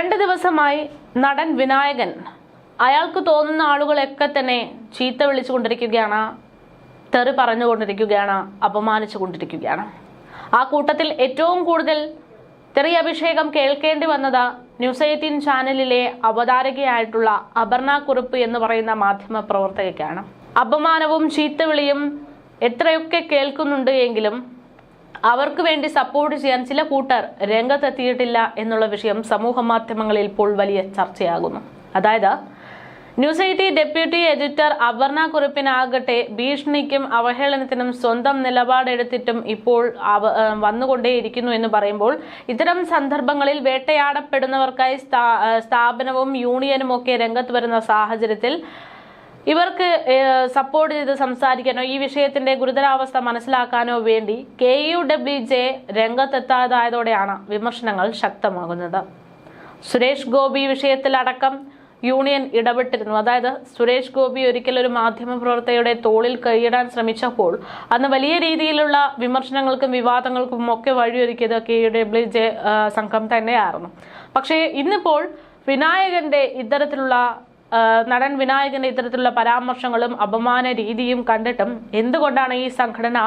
രണ്ട് ദിവസമായി നടൻ വിനായകൻ. അയാൾക്ക് തോന്നുന്ന ആളുകളൊക്കെ തന്നെ ചീത്ത വിളിച്ചുകൊണ്ടിരിക്കുകയാണ് തെറി പറഞ്ഞുകൊണ്ടിരിക്കുകയാണ് അപമാനിച്ചുകൊണ്ടിരിക്കുകയാണ്. ആ കൂട്ടത്തിൽ ഏറ്റവും കൂടുതൽ തെറി അഭിഷേകം കേൾക്കേണ്ടി വന്നത് ന്യൂസ് എയ്റ്റീൻ ചാനലിലെ അവതാരകയായിട്ടുള്ള അപർണ കുറുപ്പ് എന്ന് പറയുന്ന മാധ്യമ പ്രവർത്തകയ്ക്കാണ്. അപമാനവും ചീത്തവിളിയും എത്രയൊക്കെ കേൾക്കുന്നുണ്ട് എങ്കിലും അവർക്ക് വേണ്ടി സപ്പോർട്ട് ചെയ്യാൻ ചില കൂട്ടർ രംഗത്തെത്തിയിട്ടില്ല എന്നുള്ള വിഷയം സമൂഹ മാധ്യമങ്ങളിൽ ഇപ്പോൾ വലിയ ചർച്ചയാകുന്നു. അതായത് news eighty deputy editor Aparna കുറിപ്പിനാകട്ടെ ഭീഷണിക്കും അവഹേളനത്തിനും സ്വന്തം നിലപാടെടുത്തിട്ടും ഇപ്പോൾ വന്നുകൊണ്ടേയിരിക്കുന്നു എന്ന് പറയുമ്പോൾ ഇത്തരം സന്ദർഭങ്ങളിൽ വേട്ടയാടപ്പെടുന്നവർക്കായി സ്ഥാ- സ്ഥാപനവും യൂണിയനും ഒക്കെ രംഗത്ത് വരുന്ന സാഹചര്യത്തിൽ ഇവർക്ക് സപ്പോർട്ട് ചെയ്ത് സംസാരിക്കാനോ ഈ വിഷയത്തിന്റെ ഗുരുതരാവസ്ഥ മനസ്സിലാക്കാനോ വേണ്ടി കെ യു ഡബ്ല്യു ജെ രംഗത്തെത്താതായതോടെയാണ് വിമർശനങ്ങൾ ശക്തമാകുന്നത്. സുരേഷ് ഗോപി വിഷയത്തിലടക്കം യൂണിയൻ ഇടപെട്ടിരുന്നു. അതായത് സുരേഷ് ഗോപി ഒരിക്കൽ ഒരു മാധ്യമ പ്രവർത്തകയുടെ തോളിൽ കൈയിടാൻ ശ്രമിച്ചപ്പോൾ അന്ന് വലിയ രീതിയിലുള്ള വിമർശനങ്ങൾക്കും വിവാദങ്ങൾക്കും ഒക്കെ വഴിയൊരുക്കിയത് കെ ഡബ്ല്യു ജെ സംഘം തന്നെയായിരുന്നു. പക്ഷേ ഇന്നിപ്പോൾ വിനായകന്റെ ഇത്തരത്തിലുള്ള നടൻ വിനായകന്റെ ഇത്തരത്തിലുള്ള പരാമർശങ്ങളും അപമാന രീതിയും കണ്ടിട്ടും എന്തുകൊണ്ടാണ് ഈ സംഘടന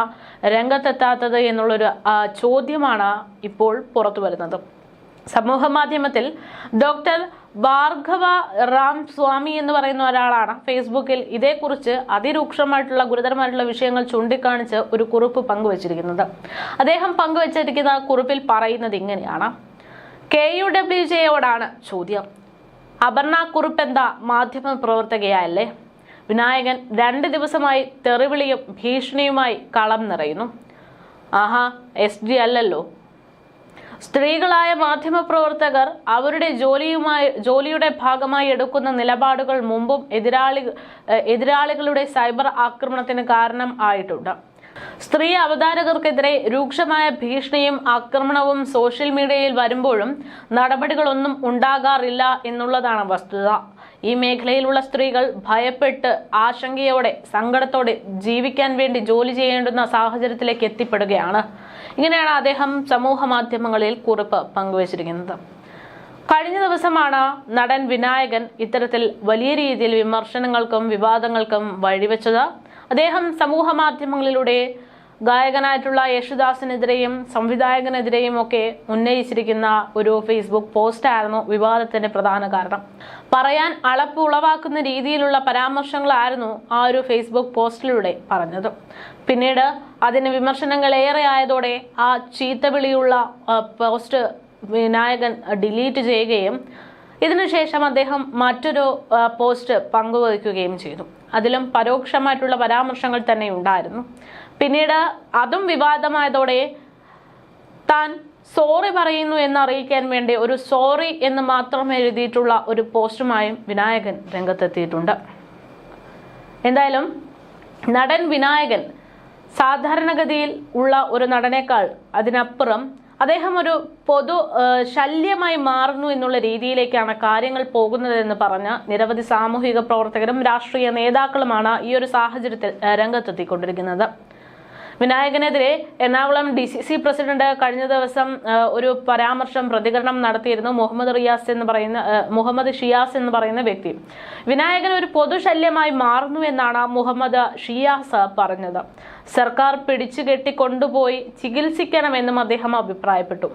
രംഗത്തെത്താത്തത് എന്നുള്ളൊരു ചോദ്യമാണ് ഇപ്പോൾ പുറത്തു വരുന്നത്. സമൂഹ മാധ്യമത്തിൽ ഡോക്ടർ ഭാർഗവ റാം സ്വാമി എന്ന് പറയുന്ന ഒരാളാണ് ഫേസ്ബുക്കിൽ ഇതേക്കുറിച്ച് അതിരൂക്ഷമായിട്ടുള്ള ഗുരുതരമായിട്ടുള്ള വിഷയങ്ങൾ ചൂണ്ടിക്കാണിച്ച് ഒരു കുറിപ്പ് പങ്കുവച്ചിരിക്കുന്നത്. അദ്ദേഹം പങ്കുവച്ചിരിക്കുന്ന കുറിപ്പിൽ പറയുന്നത് ഇങ്ങനെയാണ്. കെ യു ഡബ്ല്യു ജെയോടാണ് ചോദ്യം. അപർണ കുറുപ്പ് എന്താ മാധ്യമ പ്രവർത്തകയല്ലേ വിനായകൻ രണ്ട് ദിവസമായി തെറിവിളിയും ഭീഷണിയുമായി കളം നിറയുന്നു. ആഹാ എസ് ഡി അല്ലല്ലോ. സ്ത്രീകളായ മാധ്യമ പ്രവർത്തകർ അവരുടെ ജോലിയുമായി ജോലിയുടെ ഭാഗമായി എടുക്കുന്ന നിലപാടുകൾ മുമ്പും എതിരാളി എതിരാളികളുടെ സൈബർ ആക്രമണത്തിന് കാരണം ആയിട്ടുണ്ട്. സ്ത്രീ അവതാരകർക്കെതിരെ രൂക്ഷമായ ഭീഷണിയും ആക്രമണവും സോഷ്യൽ മീഡിയയിൽ വരുമ്പോഴും നടപടികളൊന്നും ഉണ്ടാകാറില്ല എന്നുള്ളതാണ് വസ്തുത. ഈ മേഖലയിലുള്ള സ്ത്രീകൾ ഭയപ്പെട്ട് ആശങ്കയോടെ സങ്കടത്തോടെ ജീവിക്കാൻ വേണ്ടി ജോലി ചെയ്യേണ്ടുന്ന സാഹചര്യത്തിലേക്ക് എത്തിപ്പെടുകയാണ്. ഇങ്ങനെയാണ് അദ്ദേഹം സമൂഹ മാധ്യമങ്ങളിൽ കുറിപ്പ് പങ്കുവച്ചിരിക്കുന്നത്. കഴിഞ്ഞ ദിവസമാണ് നടൻ വിനായകൻ ഇത്തരത്തിൽ വലിയ രീതിയിൽ വിമർശനങ്ങൾക്കും വിവാദങ്ങൾക്കും വഴിവെച്ചത്. അദ്ദേഹം സമൂഹ മാധ്യമങ്ങളിലൂടെ ഗായകനായിട്ടുള്ള യേശുദാസിനെതിരെയും സംവിധായകനെതിരെയും ഒക്കെ ഉന്നയിച്ചിരിക്കുന്ന ഒരു ഫേസ്ബുക്ക് പോസ്റ്റായിരുന്നു വിവാദത്തിന്റെ പ്രധാന കാരണം. പറയാൻ അളപ്പ് ഉളവാക്കുന്ന രീതിയിലുള്ള പരാമർശങ്ങളായിരുന്നു ആ ഒരു ഫേസ്ബുക്ക് പോസ്റ്റിലൂടെ പറഞ്ഞത്. പിന്നീട് അതിന് വിമർശനങ്ങൾ ഏറെ ആയതോടെ ആ ചീത്തവിളിയുള്ള പോസ്റ്റ് വിനായകൻ ഡിലീറ്റ് ചെയ്യുകയും ഇതിനുശേഷം അദ്ദേഹം മറ്റൊരു പോസ്റ്റ് പങ്കുവയ്ക്കുകയും ചെയ്തു. അതിലും പരോക്ഷമായിട്ടുള്ള പരാമർശങ്ങൾ തന്നെ ഉണ്ടായിരുന്നു. പിന്നീട് അതും വിവാദമായതോടെ താൻ സോറി പറയുന്നു എന്ന് അറിയിക്കാൻ വേണ്ടി ഒരു സോറി എന്ന് മാത്രം എഴുതിയിട്ടുള്ള ഒരു പോസ്റ്റുമായും വിനായകൻ രംഗത്തെത്തിയിട്ടുണ്ട്. എന്തായാലും നടൻ വിനായകൻ സാധാരണഗതിയിൽ ഉള്ള ഒരു നടനേക്കാൾ അതിനപ്പുറം അദ്ദേഹം ഒരു പൊതു ശല്യമായി മാറുന്നു എന്നുള്ള രീതിയിലേക്കാണ് കാര്യങ്ങൾ പോകുന്നതെന്ന് പറഞ്ഞ നിരവധി സാമൂഹിക പ്രവർത്തകരും രാഷ്ട്രീയ നേതാക്കളുമാണ് ഈ ഒരു സാഹചര്യത്തിൽ രംഗത്തെത്തിക്കൊണ്ടിരിക്കുന്നത്. വിനായകനെതിരെ Ernakulam D C C president കഴിഞ്ഞ ദിവസം ഒരു പരാമർശം പ്രതികരണം നടത്തിയിരുന്നു മുഹമ്മദ് റിയാസ് എന്ന് പറയുന്ന മുഹമ്മദ് ഷിയാസ് എന്ന് പറയുന്ന വ്യക്തി. വിനായകൻ ഒരു പൊതുശല്യമായി മാറുന്നു എന്നാണ് മുഹമ്മദ് ഷിയാസ് പറഞ്ഞത്. സർക്കാർ പിടിച്ചുകെട്ടി കൊണ്ടുപോയി ചികിത്സിക്കണമെന്നും അദ്ദേഹം അഭിപ്രായപ്പെട്ടു.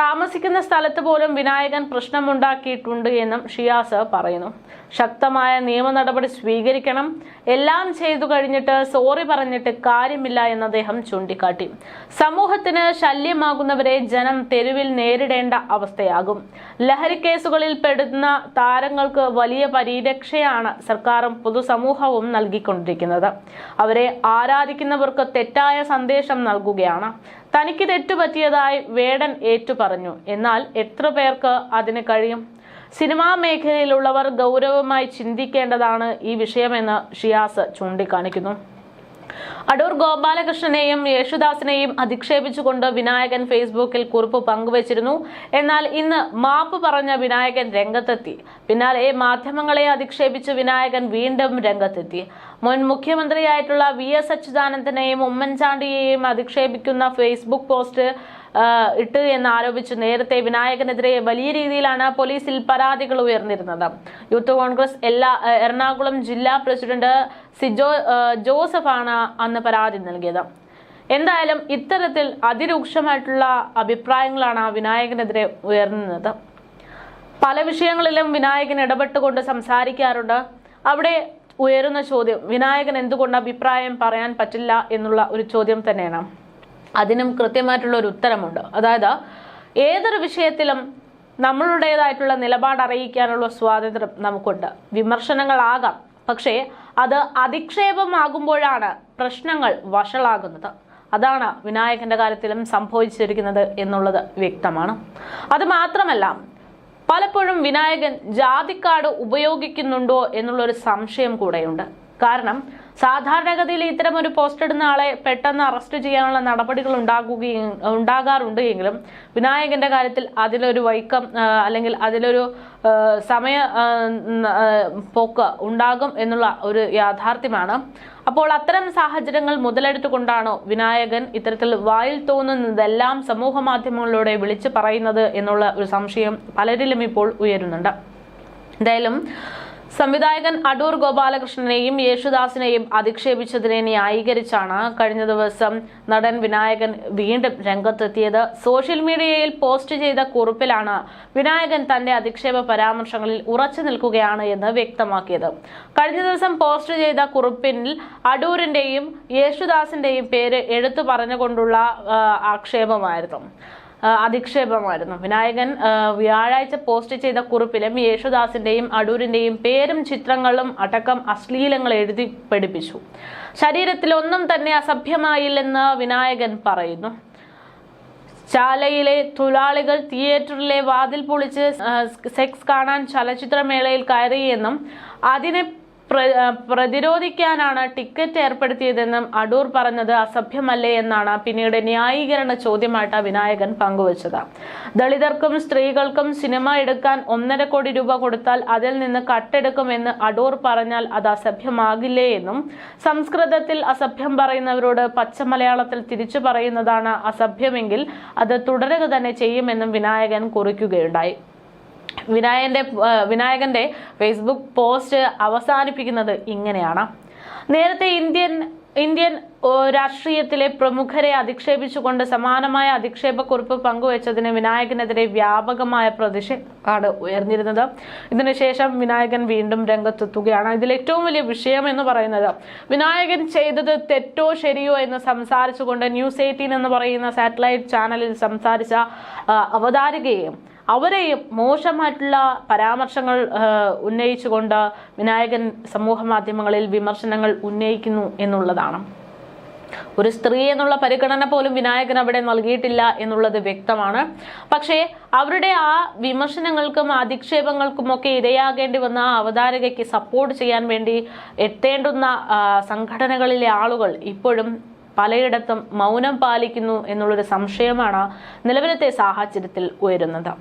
താമസിക്കുന്ന സ്ഥലത്ത് പോലും വിനായകൻ പ്രശ്നമുണ്ടാക്കിയിട്ടുണ്ട് എന്നും ഷിയാസ് പറയുന്നു. ശക്തമായ നിയമ നടപടി സ്വീകരിക്കണം. എല്ലാം ചെയ്തു കഴിഞ്ഞിട്ട് സോറി പറഞ്ഞിട്ട് കാര്യമില്ല എന്ന് അദ്ദേഹം ചൂണ്ടിക്കാട്ടി. സമൂഹത്തിന് ശല്യമാകുന്നവരെ ജനം തെരുവിൽ നേരിടേണ്ട അവസ്ഥയാകും. ലഹരിക്കേസുകളിൽ പെടുന്ന താരങ്ങൾക്ക് വലിയ പരിരക്ഷയാണ് സർക്കാരും പൊതുസമൂഹവും നൽകിക്കൊണ്ടിരിക്കുന്നത്. അവരെ ആരാധിക്കുന്നവർക്ക് തെറ്റായ സന്ദേശം നൽകുകയാണ്. തനിക്ക് തെറ്റുപറ്റിയതായി വേടൻ ഏറ്റുപറഞ്ഞു. എന്നാൽ എത്ര പേർക്ക് അതിന് കഴിയും? സിനിമാ മേഖലയിലുള്ളവർ ഗൗരവമായി ചിന്തിക്കേണ്ടതാണ് ഈ വിഷയമെന്ന് ഷിയാസ് ചൂണ്ടിക്കാണിക്കുന്നു. അടൂർ ഗോപാലകൃഷ്ണനെയും യേശുദാസിനെയും അധിക്ഷേപിച്ചുകൊണ്ട് വിനായകൻ ഫേസ്ബുക്കിൽ കുറിപ്പ് പങ്കുവച്ചിരുന്നു. എന്നാൽ ഇന്ന് മാപ്പ് പറഞ്ഞ വിനായകൻ രംഗത്തെത്തി. പിന്നാലെ മാധ്യമങ്ങളെ അധിക്ഷേപിച്ച് വിനായകൻ വീണ്ടും രംഗത്തെത്തി. മുൻ മുഖ്യമന്ത്രിയായിട്ടുള്ള വി എസ് അച്യുതാനന്ദനെയും ഉമ്മൻചാണ്ടിയെയും അധിക്ഷേപിക്കുന്ന ഫേസ്ബുക്ക് പോസ്റ്റ് ഇട്ട് എന്ന് ആരോപിച്ചു. നേരത്തെ വിനായകനെതിരെ വലിയ രീതിയിലാണ് പോലീസിൽ പരാതികൾ ഉയർന്നിരുന്നത്. യൂത്ത് കോൺഗ്രസ് എല്ലാ എറണാകുളം ജില്ലാ പ്രസിഡന്റ് സിജോ ജോസഫാണ് അന്ന് പരാതി നൽകിയത്. എന്തായാലും ഇത്തരത്തിൽ അതിരൂക്ഷമായിട്ടുള്ള അഭിപ്രായങ്ങളാണ് വിനായകനെതിരെ ഉയർന്നത്. പല വിഷയങ്ങളിലും വിനായകൻ ഇടപെട്ടുകൊണ്ട് സംസാരിക്കാറുണ്ട്. അവിടെ ഉയരുന്ന ചോദ്യം വിനായകൻ എന്തുകൊണ്ട് അഭിപ്രായം പറയാൻ പറ്റില്ല എന്നുള്ള ഒരു ചോദ്യം തന്നെയാണ്. അതിനും കൃത്യമായിട്ടുള്ള ഒരു ഉത്തരമുണ്ട്. അതായത് ഏതൊരു വിഷയത്തിലും നമ്മളുടേതായിട്ടുള്ള നിലപാട് അറിയിക്കാനുള്ള സ്വാതന്ത്ര്യം നമുക്കുണ്ട്. വിമർശനങ്ങളാകാം. പക്ഷേ അത് അധിക്ഷേപമാകുമ്പോഴാണ് പ്രശ്നങ്ങൾ വഷളാകുന്നത്. അതാണ് വിനായകന്റെ കാര്യത്തിലും സംഭവിച്ചിരിക്കുന്നത് എന്നുള്ളത് വ്യക്തമാണ്. അത് മാത്രമല്ല പലപ്പോഴും വിനായകൻ ജാതിക്കാട് ഉപയോഗിക്കുന്നുണ്ടോ എന്നുള്ളൊരു സംശയം കൂടെയുണ്ട്. കാരണം സാധാരണഗതിയിൽ ഇത്തരം ഒരു പോസ്റ്റ് ഇടുന്ന ആളെ പെട്ടെന്ന് അറസ്റ്റ് ചെയ്യാനുള്ള നടപടികൾ ഉണ്ടാകുകയും ഉണ്ടാകാറുണ്ട് എങ്കിലും വിനായകന്റെ കാര്യത്തിൽ അതിലൊരു വൈക്കം അല്ലെങ്കിൽ അതിലൊരു സമയ പോക്ക് ഉണ്ടാകും എന്നുള്ള ഒരു യാഥാർത്ഥ്യമാണ്. അപ്പോൾ അത്തരം സാഹചര്യങ്ങൾ മുതലെടുത്തുകൊണ്ടാണോ വിനായകൻ ഇത്തരത്തിൽ വായിൽ തോന്നുന്നതെല്ലാം സമൂഹ മാധ്യമങ്ങളിലൂടെ വിളിച്ചു പറയുന്നത് എന്നുള്ള ഒരു സംശയം പലരിലും ഇപ്പോൾ ഉയരുന്നുണ്ട്. എന്തായാലും സംവിധായകൻ അടൂർ ഗോപാലകൃഷ്ണനെയും യേശുദാസിനെയും അധിക്ഷേപിച്ചതിനെ ന്യായീകരിച്ചാണ് കഴിഞ്ഞ ദിവസം നടൻ വിനായകൻ വീണ്ടും രംഗത്തെത്തിയത്. സോഷ്യൽ മീഡിയയിൽ പോസ്റ്റ് ചെയ്ത കുറിപ്പിലാണ് വിനായകൻ തന്റെ അധിക്ഷേപ പരാമർശങ്ങളിൽ ഉറച്ചു നിൽക്കുകയാണ് എന്ന് വ്യക്തമാക്കിയത്. കഴിഞ്ഞ ദിവസം പോസ്റ്റ് ചെയ്ത കുറിപ്പിൽ അടൂരിന്റെയും യേശുദാസിന്റെയും പേര് എടുത്തു പറഞ്ഞുകൊണ്ടുള്ള ആക്ഷേപമായിരുന്നു. അധിക്ഷേപമായിരുന്നു. വിനായകൻ വ്യാഴാഴ്ച പോസ്റ്റ് ചെയ്ത കുറിപ്പിലും യേശുദാസിന്റെയും അടൂരിന്റെയും പേരും ചിത്രങ്ങളും അടക്കം അശ്ലീലങ്ങൾ എഴുതി പഠിപ്പിച്ചു. ശരീരത്തിൽ ഒന്നും തന്നെ അസഭ്യമായില്ലെന്ന് വിനായകൻ പറയുന്നു. ചാലയിലെ തൊഴിലാളികൾ തിയേറ്ററിലെ വാതിൽ പൊളിച്ച് സെക്സ് കാണാൻ ചലച്ചിത്രമേളയിൽ കയറിയെന്നും അതിനെ പ്രതിരോധിക്കാനാണ് ടിക്കറ്റ് ഏർപ്പെടുത്തിയതെന്നും അടൂർ പറഞ്ഞത് അസഭ്യമല്ലേ എന്നാണ്. പിന്നീട് ന്യായീകരണ ചോദ്യമായിട്ട് വിനായകൻ പങ്കുവച്ചത്. ദളിതർക്കും സ്ത്രീകൾക്കും സിനിമ എടുക്കാൻ ഒന്നര കോടി രൂപ കൊടുത്താൽ അതിൽ നിന്ന് കട്ടെടുക്കുമെന്ന് അടൂർ പറഞ്ഞാൽ അത് അസഭ്യമാകില്ലേ എന്നും സംസ്കൃതത്തിൽ അസഭ്യം പറയുന്നവരോട് പച്ച മലയാളത്തിൽ തിരിച്ചു പറയുന്നതാണ് അസഭ്യമെങ്കിൽ അത് തുടരുക തന്നെ ചെയ്യുമെന്നും വിനായകൻ കുറിക്കുകയുണ്ടായി. വിനായകന്റെ വിനായകന്റെ ഫേസ്ബുക്ക് പോസ്റ്റ് അവസാനിപ്പിക്കുന്നത് ഇങ്ങനെയാണ്. നേരത്തെ ഇന്ത്യൻ ഇന്ത്യൻ രാഷ്ട്രീയത്തിലെ പ്രമുഖരെ അധിക്ഷേപിച്ചുകൊണ്ട് സമാനമായ അധിക്ഷേപക്കുറിപ്പ് പങ്കുവച്ചതിന് വിനായകനെതിരെ വ്യാപകമായ പ്രതിഷേധമാണ് ഉയർന്നിരുന്നത്. ഇതിനുശേഷം വിനായകൻ വീണ്ടും രംഗത്തെത്തുകയാണ്. ഇതിൽ ഏറ്റവും വലിയ വിഷയം എന്ന് പറയുന്നത് വിനായകൻ ചെയ്തത് തെറ്റോ ശരിയോ എന്ന് സംസാരിച്ചുകൊണ്ട് ന്യൂസ് എയ്റ്റീൻ എന്ന് പറയുന്ന സാറ്റലൈറ്റ് ചാനലിൽ സംസാരിച്ച അവതാരികയെയും അവതാരികയും അവരെയും മോശമായിട്ടുള്ള പരാമർശങ്ങൾ ഉന്നയിച്ചുകൊണ്ട് വിനായകൻ സമൂഹ മാധ്യമങ്ങളിൽ വിമർശനങ്ങൾ ഉന്നയിക്കുന്നു എന്നുള്ളതാണ്. ഒരു സ്ത്രീ എന്നുള്ള പരിഗണന പോലും വിനായകൻ അവിടെ നൽകിയിട്ടില്ല എന്നുള്ളത് വ്യക്തമാണ്. പക്ഷേ അവരുടെ ആ വിമർശനങ്ങൾക്കും അധിക്ഷേപങ്ങൾക്കും ഒക്കെ ഇരയാകേണ്ടി വന്ന ആ അവതാരകയ്ക്ക് സപ്പോർട്ട് ചെയ്യാൻ വേണ്ടി എത്തേണ്ടുന്ന സംഘടനകളിലെ ആളുകൾ ഇപ്പോഴും പലയിടത്തും മൗനം പാലിക്കുന്നു എന്നുള്ളൊരു സംശയമാണ് നിലവിലത്തെ സാഹചര്യത്തിൽ ഉയരുന്നത്.